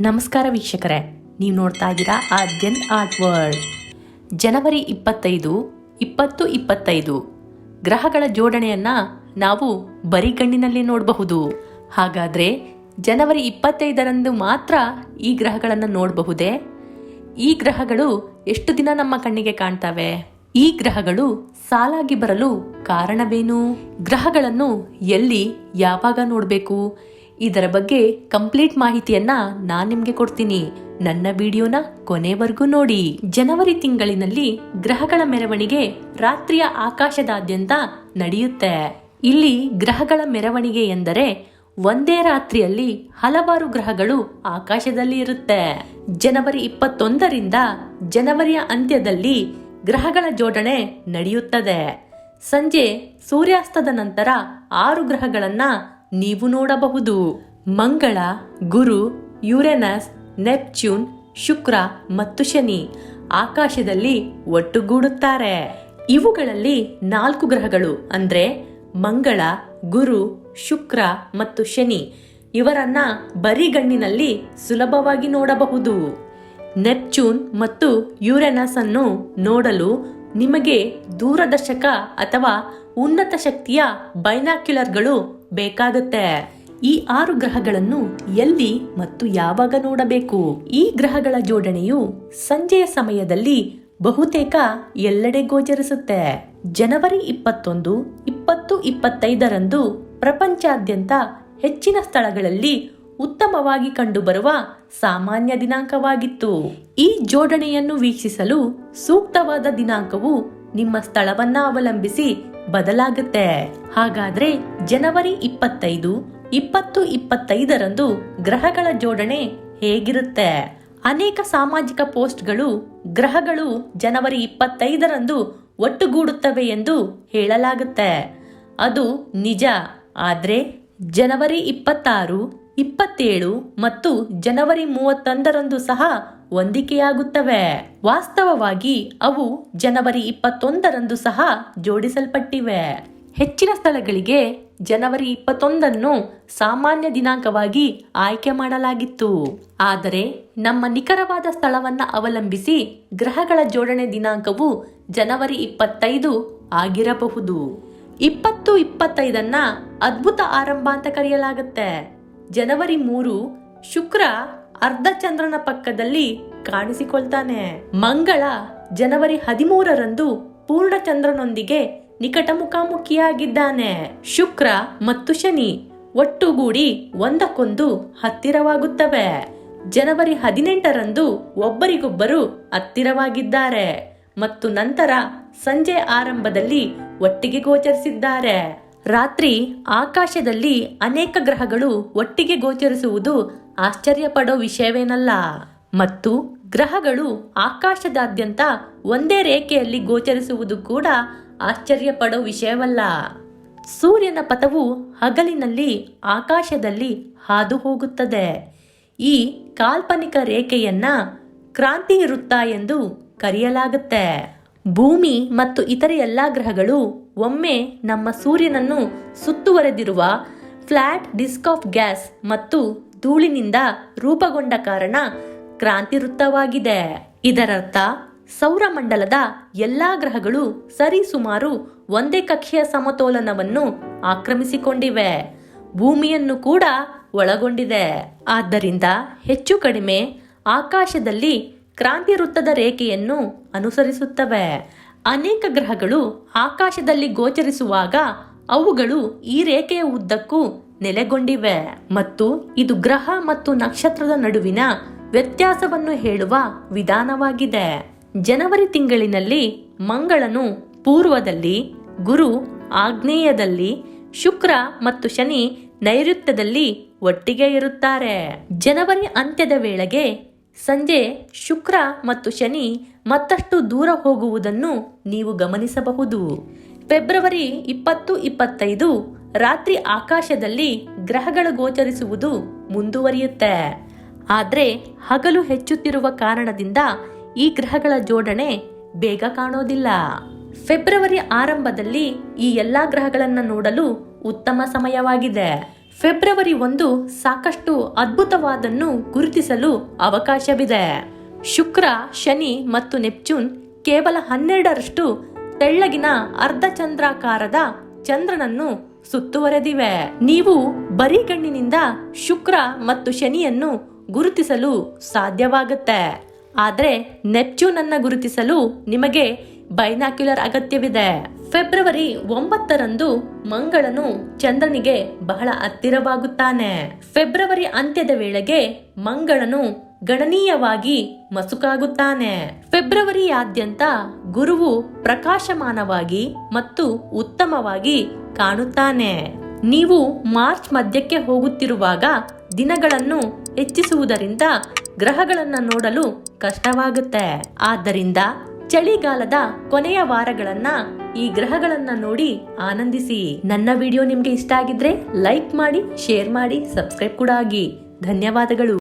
ನಮಸ್ಕಾರ ವೀಕ್ಷಕರೇ, ನೀವು ನೋಡ್ತಾ ಇದ್ದೀರಾ ಆದ್ಯನ್ ಆರ್ಟ್ ವರ್ಲ್ಡ್. ಜನವರಿ ಇಪ್ಪತ್ತೈದು, ಇಪ್ಪತ್ತು ಇಪ್ಪತ್ತೈದು. ಗ್ರಹಗಳ ಜೋಡಣೆಯನ್ನ ನಾವು ಬರಿಗಣ್ಣಿನಲ್ಲಿ ನೋಡಬಹುದು. ಹಾಗಾದ್ರೆ ಜನವರಿ ಇಪ್ಪತ್ತೈದರಂದು ಮಾತ್ರ ಈ ಗ್ರಹಗಳನ್ನು ನೋಡಬಹುದೇ? ಈ ಗ್ರಹಗಳು ಎಷ್ಟು ದಿನ ನಮ್ಮ ಕಣ್ಣಿಗೆ ಕಾಣ್ತವೆ? ಈ ಗ್ರಹಗಳು ಸಾಲಾಗಿ ಬರಲು ಕಾರಣವೇನು? ಗ್ರಹಗಳನ್ನು ಎಲ್ಲಿ ಯಾವಾಗ ನೋಡಬೇಕು? ಇದರ ಬಗ್ಗೆ ಕಂಪ್ಲೀಟ್ ಮಾಹಿತಿಯನ್ನ ನಾನು ನಿಮಗೆ ಕೊಡ್ತೀನಿ. ನನ್ನ ವಿಡಿಯೋನ ಕೊನೆವರೆಗೂ ನೋಡಿ. ಜನವರಿ ತಿಂಗಳಿನಲ್ಲಿ ಗ್ರಹಗಳ ಮೆರವಣಿಗೆ ರಾತ್ರಿಯ ಆಕಾಶದಾದ್ಯಂತ ನಡೆಯುತ್ತೆ. ಇಲ್ಲಿ ಗ್ರಹಗಳ ಮೆರವಣಿಗೆ ಎಂದರೆ ಒಂದೇ ರಾತ್ರಿಯಲ್ಲಿ ಹಲವಾರು ಗ್ರಹಗಳು ಆಕಾಶದಲ್ಲಿ ಇರುತ್ತೆ. ಜನವರಿ ಇಪ್ಪತ್ತೊಂದರಿಂದ ಜನವರಿಯ ಅಂತ್ಯದಲ್ಲಿ ಗ್ರಹಗಳ ಜೋಡಣೆ ನಡೆಯುತ್ತದೆ. ಸಂಜೆ ಸೂರ್ಯಾಸ್ತದ ನಂತರ ಆರು ಗ್ರಹಗಳನ್ನ ನೀವು ನೋಡಬಹುದು. ಮಂಗಳ, ಗುರು, ಯುರೆನಸ್ ನೆಪ್ಚ್ಯೂನ್ ಶುಕ್ರ ಮತ್ತು ಶನಿ ಆಕಾಶದಲ್ಲಿ ಒಟ್ಟುಗೂಡುತ್ತಾರೆ. ಇವುಗಳಲ್ಲಿ ನಾಲ್ಕು ಗ್ರಹಗಳು ಅಂದ್ರೆ ಮಂಗಳ, ಗುರು, ಶುಕ್ರ ಮತ್ತು ಶನಿ ಇವರನ್ನ ಬರಿಗಣ್ಣಿನಲ್ಲಿ ಸುಲಭವಾಗಿ ನೋಡಬಹುದು. ನೆಪ್ಚೂನ್ ಮತ್ತು ಯುರೆನಸ್ ಅನ್ನು ನೋಡಲು ನಿಮಗೆ ದೂರದರ್ಶಕ ಅಥವಾ ಉನ್ನತ ಶಕ್ತಿಯ ಬೈನಾಕ್ಯುಲರ್ಗಳು ಬೇಕಾಗುತ್ತೆ. ಈ ಆರು ಗ್ರಹಗಳನ್ನು ಎಲ್ಲಿ ಮತ್ತು ಯಾವಾಗ ನೋಡಬೇಕು? ಈ ಗ್ರಹಗಳ ಜೋಡಣೆಯು ಸಂಜೆಯ ಸಮಯದಲ್ಲಿ ಬಹುತೇಕ ಎಲ್ಲೆಡೆ ಗೋಚರಿಸುತ್ತೆ. ಜನವರಿ ಇಪ್ಪತ್ತೊಂದು, ಇಪ್ಪತ್ತು, ಇಪ್ಪತ್ತೈದರಂದು ಪ್ರಪಂಚಾದ್ಯಂತ ಹೆಚ್ಚಿನ ಸ್ಥಳಗಳಲ್ಲಿ ಉತ್ತಮವಾಗಿ ಕಂಡುಬರುವ ಸಾಮಾನ್ಯ ದಿನಾಂಕವಾಗಿತ್ತು. ಈ ಜೋಡಣೆಯನ್ನು ವೀಕ್ಷಿಸಲು ಸೂಕ್ತವಾದ ದಿನಾಂಕವು ನಿಮ್ಮ ಸ್ಥಳವನ್ನ ಅವಲಂಬಿಸಿ ಬದಲಾಗುತ್ತೆ. ಹಾಗಾದ್ರೆ ಜನವರಿ ಇಪ್ಪತ್ತೈದು, ಇಪ್ಪತ್ತು ಇಪ್ಪತ್ತೈದರಂದು ಗ್ರಹಗಳ ಜೋಡಣೆ ಹೇಗಿರುತ್ತೆ? ಅನೇಕ ಸಾಮಾಜಿಕ ಪೋಸ್ಟ್ಗಳು ಗ್ರಹಗಳು ಜನವರಿ ಇಪ್ಪತ್ತೈದರಂದು ಒಟ್ಟುಗೂಡುತ್ತವೆ ಎಂದು ಹೇಳಲಾಗುತ್ತೆ. ಅದು ನಿಜ. ಆದ್ರೆ ಜನವರಿ ಇಪ್ಪತ್ತಾರು, ಇಪ್ಪತ್ತೇಳು ಮತ್ತು ಜನವರಿ ಮೂವತ್ತೊಂದರಂದು ಸಹ ಹೊಂದಿಕೆಯಾಗುತ್ತವೆ. ವಾಸ್ತವವಾಗಿ ಅವು ಜನವರಿ ಇಪ್ಪತ್ತೊಂದರಂದು ಸಹ ಜೋಡಿಸಲ್ಪಟ್ಟಿವೆ. ಹೆಚ್ಚಿನ ಸ್ಥಳಗಳಿಗೆ ಜನವರಿ ಇಪ್ಪತ್ತೊಂದನ್ನು ಸಾಮಾನ್ಯ ದಿನಾಂಕವಾಗಿ ಆಯ್ಕೆ ಮಾಡಲಾಗಿತ್ತು. ಆದರೆ ನಮ್ಮ ನಿಖರವಾದ ಸ್ಥಳವನ್ನ ಅವಲಂಬಿಸಿ ಗ್ರಹಗಳ ಜೋಡಣೆ ದಿನಾಂಕವು ಜನವರಿ ಇಪ್ಪತ್ತೈದು ಆಗಿರಬಹುದು. ಇಪ್ಪತ್ತು ಇಪ್ಪತ್ತೈದನ್ನ ಅದ್ಭುತ ಆರಂಭ ಅಂತ ಕರೆಯಲಾಗುತ್ತೆ. ಜನವರಿ ಮೂರು, ಶುಕ್ರ ಅರ್ಧ ಚಂದ್ರನ ಪಕ್ಕದಲ್ಲಿ ಕಾಣಿಸಿಕೊಳ್ತಾನೆ. ಮಂಗಳ ಜನವರಿ ಹದಿಮೂರರಂದು ಪೂರ್ಣ ಚಂದ್ರನೊಂದಿಗೆ ನಿಕಟ ಮುಖಾಮುಖಿಯಾಗಿದ್ದಾನೆ. ಶುಕ್ರ ಮತ್ತು ಶನಿ ಒಟ್ಟುಗೂಡಿ ಒಂದಕ್ಕೊಂದು ಹತ್ತಿರವಾಗುತ್ತವೆ. ಜನವರಿ ಹದಿನೆಂಟರಂದು ಒಬ್ಬರಿಗೊಬ್ಬರು ಹತ್ತಿರವಾಗಿದ್ದಾರೆ ಮತ್ತು ನಂತರ ಸಂಜೆ ಆರಂಭದಲ್ಲಿ ಒಟ್ಟಿಗೆ ಗೋಚರಿಸಿದ್ದಾರೆ. ರಾತ್ರಿ ಆಕಾಶದಲ್ಲಿ ಅನೇಕ ಗ್ರಹಗಳು ಒಟ್ಟಿಗೆ ಗೋಚರಿಸುವುದು ಆಶ್ಚರ್ಯ ಪಡೋ ವಿಷಯವೇನಲ್ಲ. ಮತ್ತು ಗ್ರಹಗಳು ಆಕಾಶದಾದ್ಯಂತ ಒಂದೇ ರೇಖೆಯಲ್ಲಿ ಗೋಚರಿಸುವುದು ಕೂಡ ಆಶ್ಚರ್ಯ ಪಡೋ ವಿಷಯವಲ್ಲ. ಸೂರ್ಯನ ಪಥವು ಹಗಲಿನಲ್ಲಿ ಆಕಾಶದಲ್ಲಿ ಹಾದು ಹೋಗುತ್ತದೆ ಈ ಕಾಲ್ಪನಿಕ ರೇಖೆಯನ್ನ ಕ್ರಾಂತಿ ವೃತ್ತ ಎಂದು ಕರೆಯಲಾಗುತ್ತೆ. ಭೂಮಿ ಮತ್ತು ಇತರ ಎಲ್ಲಾ ಗ್ರಹಗಳು ಒಮ್ಮೆ ನಮ್ಮ ಸೂರ್ಯನನ್ನು ಸುತ್ತುವರೆದಿರುವ ಫ್ಲಾಟ್ ಡಿಸ್ಕ್ ಆಫ್ ಗ್ಯಾಸ್ ಮತ್ತು ಧೂಳಿನಿಂದ ರೂಪುಗೊಂಡ ಕಾರಣ ಕ್ರಾಂತಿ ವೃತ್ತವಾಗಿದೆ ಇದರರ್ಥ, ಸೌರಮಂಡಲದ ಎಲ್ಲಾ ಗ್ರಹಗಳು ಸರಿಸುಮಾರು ಒಂದೇ ಕಕ್ಷೆಯ ಸಮತೋಲನವನ್ನು ಆಕ್ರಮಿಸಿಕೊಂಡಿವೆ. ಭೂಮಿಯನ್ನು ಕೂಡ ಒಳಗೊಂಡಿದೆ. ಆದ್ದರಿಂದ ಹೆಚ್ಚು ಕಡಿಮೆ ಆಕಾಶದಲ್ಲಿ ಕ್ರಾಂತಿ ವೃತ್ತದ ರೇಖೆಯನ್ನು ಅನುಸರಿಸುತ್ತವೆ. ಅನೇಕ ಗ್ರಹಗಳು ಆಕಾಶದಲ್ಲಿ ಗೋಚರಿಸುವಾಗ ಅವುಗಳು ಈ ರೇಖೆಯ ಉದ್ದಕ್ಕೂ ನೆಲೆಗೊಂಡಿವೆ. ಮತ್ತು ಇದು ಗ್ರಹ ಮತ್ತು ನಕ್ಷತ್ರದ ನಡುವಿನ ವ್ಯತ್ಯಾಸವನ್ನು ಹೇಳುವ ವಿಧಾನವಾಗಿದೆ. ಜನವರಿ ತಿಂಗಳಿನಲ್ಲಿ ಮಂಗಳನು ಪೂರ್ವದಲ್ಲಿ, ಗುರು ಆಗ್ನೇಯದಲ್ಲಿ, ಶುಕ್ರ ಮತ್ತು ಶನಿ ನೈಋತ್ಯದಲ್ಲಿ ಒಟ್ಟಿಗೆ ಇರುತ್ತಾರೆ. ಜನವರಿ ಅಂತ್ಯದ ವೇಳೆಗೆ ಸಂಜೆ ಶುಕ್ರ ಮತ್ತು ಶನಿ ಮತ್ತಷ್ಟು ದೂರ ಹೋಗುವುದನ್ನು ನೀವು ಗಮನಿಸಬಹುದು. ಫೆಬ್ರವರಿ ಇಪ್ಪತ್ತು ಇಪ್ಪತ್ತೈದು ರಾತ್ರಿ ಆಕಾಶದಲ್ಲಿ ಗ್ರಹಗಳು ಗೋಚರಿಸುವುದು ಮುಂದುವರಿಯುತ್ತೆ. ಆದರೆ ಹಗಲು ಹೆಚ್ಚುತ್ತಿರುವ ಕಾರಣದಿಂದ ಈ ಗ್ರಹಗಳ ಜೋಡಣೆ ಬೇಗ ಕಾಣೋದಿಲ್ಲ. ಫೆಬ್ರವರಿ ಆರಂಭದಲ್ಲಿ ಈ ಎಲ್ಲಾ ಗ್ರಹಗಳನ್ನು ನೋಡಲು ಉತ್ತಮ ಸಮಯವಾಗಿದೆ. ಫೆಬ್ರವರಿ ಒಂದು ಸಾಕಷ್ಟು ಅದ್ಭುತವಾದನ್ನು ಗುರುತಿಸಲು ಅವಕಾಶವಿದೆ. ಶುಕ್ರ, ಶನಿ ಮತ್ತು ನೆಪ್ಚೂನ್ ಕೇವಲ ಹನ್ನೆರಡರಷ್ಟು ತೆಳ್ಳಗಿನ ಅರ್ಧಚಂದ್ರಾಕಾರದ ಚಂದ್ರನನ್ನು ಸುತ್ತುವರೆದಿವೆ. ನೀವು ಬರಿಗಣ್ಣಿನಿಂದ ಶುಕ್ರ ಮತ್ತು ಶನಿಯನ್ನು ಗುರುತಿಸಲು ಸಾಧ್ಯವಾಗುತ್ತೆ. ಆದರೆ ನೆಪ್ಚೂನ್ ಅನ್ನ ಗುರುತಿಸಲು ನಿಮಗೆ ಬೈನಾಕ್ಯುಲರ್ ಅಗತ್ಯವಿದೆ. ಫೆಬ್ರವರಿ ಒಂಬತ್ತರಂದು ಮಂಗಳನು ಚಂದ್ರನಿಗೆ ಬಹಳ ಹತ್ತಿರವಾಗುತ್ತಾನೆ. ಫೆಬ್ರವರಿ ಅಂತ್ಯದ ವೇಳೆಗೆ ಮಂಗಳನು ಗಣನೀಯವಾಗಿ ಮಸುಕಾಗುತ್ತಾನೆ. ಫೆಬ್ರವರಿಯಾದ್ಯಂತ ಗುರುವು ಪ್ರಕಾಶಮಾನವಾಗಿ ಮತ್ತು ಉತ್ತಮವಾಗಿ ಕಾಣುತ್ತಾನೆ. ನೀವು ಮಾರ್ಚ್ ಮಧ್ಯಕ್ಕೆ ಹೋಗುತ್ತಿರುವಾಗ ದಿನಗಳನ್ನು ಹೆಚ್ಚಿಸುವುದರಿಂದ ಗ್ರಹಗಳನ್ನು ನೋಡಲು ಕಷ್ಟವಾಗುತ್ತೆ. ಆದ್ದರಿಂದ ಚಳಿಗಾಲದ ಕೊನೆಯ ವಾರಗಳನ್ನ ಈ ಗ್ರಹಗಳನ್ನ ನೋಡಿ ಆನಂದಿಸಿ. ನನ್ನ ವಿಡಿಯೋ ನಿಮ್ಗೆ ಇಷ್ಟ ಆಗಿದ್ರೆ ಲೈಕ್ ಮಾಡಿ, ಶೇರ್ ಮಾಡಿ, ಸಬ್ಸ್ಕ್ರೈಬ್ ಕೂಡ ಆಗಿ. ಧನ್ಯವಾದಗಳು.